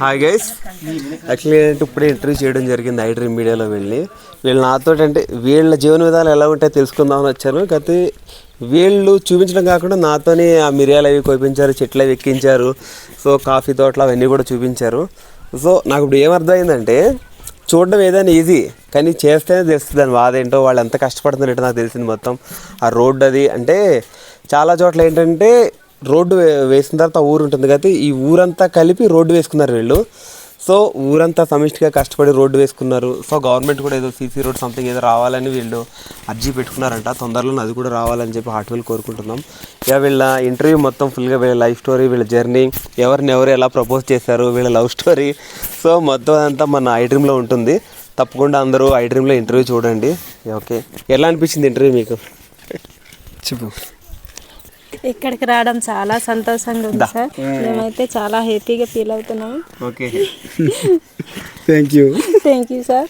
Hi guys actually ఏంటంటే ఇప్పుడే interview చేయడం జరిగింది ఐ డ్రీమ్ మీడియాలో వెళ్ళి. వీళ్ళు నాతో అంటే వీళ్ళ జీవన విధాలు ఎలా ఉంటాయో తెలుసుకుందామని వచ్చాను. కాకపోతే వీళ్ళు చూపించడం కాకుండా నాతోనే ఆ మిరియాలు అవి కోపించారు చెట్లు అవి ఎక్కించారు. సో కాఫీ తోటలు అవన్నీ కూడా చూపించారు. సో నాకు ఇప్పుడు ఏమర్థమైందంటే చూడడం ఏదైనా ఈజీ కానీ చేస్తేనే తెలుస్తుంది దాని బాధ ఏంటో వాళ్ళు ఎంత కష్టపడుతున్నారంటే నాకు తెలిసింది మొత్తం. ఆ రోడ్డు అది అంటే చాలా చోట్ల ఏంటంటే రోడ్డు వే- వేసిన తర్వాత ఊరు ఉంటుంది. కాబట్టి ఈ ఊరంతా కలిపి రోడ్డు వేసుకున్నారు వీళ్ళు. సో ఊరంతా సమిష్టిగా కష్టపడి రోడ్డు వేసుకున్నారు. సో గవర్నమెంట్ కూడా ఏదో సీసీ రోడ్ సంథింగ్ ఏదో రావాలని వీళ్ళు అర్జీ పెట్టుకున్నారంట. తొందరలో అది కూడా రావాలని చెప్పి హార్ట్వెల్ కోరుకుంటున్నాం. ఇక వీళ్ళ ఇంటర్వ్యూ మొత్తం ఫుల్గా వీళ్ళ లైఫ్ స్టోరీ వీళ్ళ జర్నీ ఎవరిని ఎవరు ఎలా ప్రపోజ్ చేశారు వీళ్ళ లవ్ స్టోరీ. సో మొత్తం అంతా మన ఐ డ్రీమ్లో ఉంటుంది. తప్పకుండా అందరూ ఐ డ్రీమ్లో ఇంటర్వ్యూ చూడండి. ఓకే. ఎలా అనిపించింది ఇంటర్వ్యూ మీకు? చెప్పు. ఇక్కడికి రావడం చాలా సంతోషంగా ఉంది సార్. మేమైతే చాలా హ్యాపీగా ఫీల్ అవుతున్నాము okay thank you thank you sir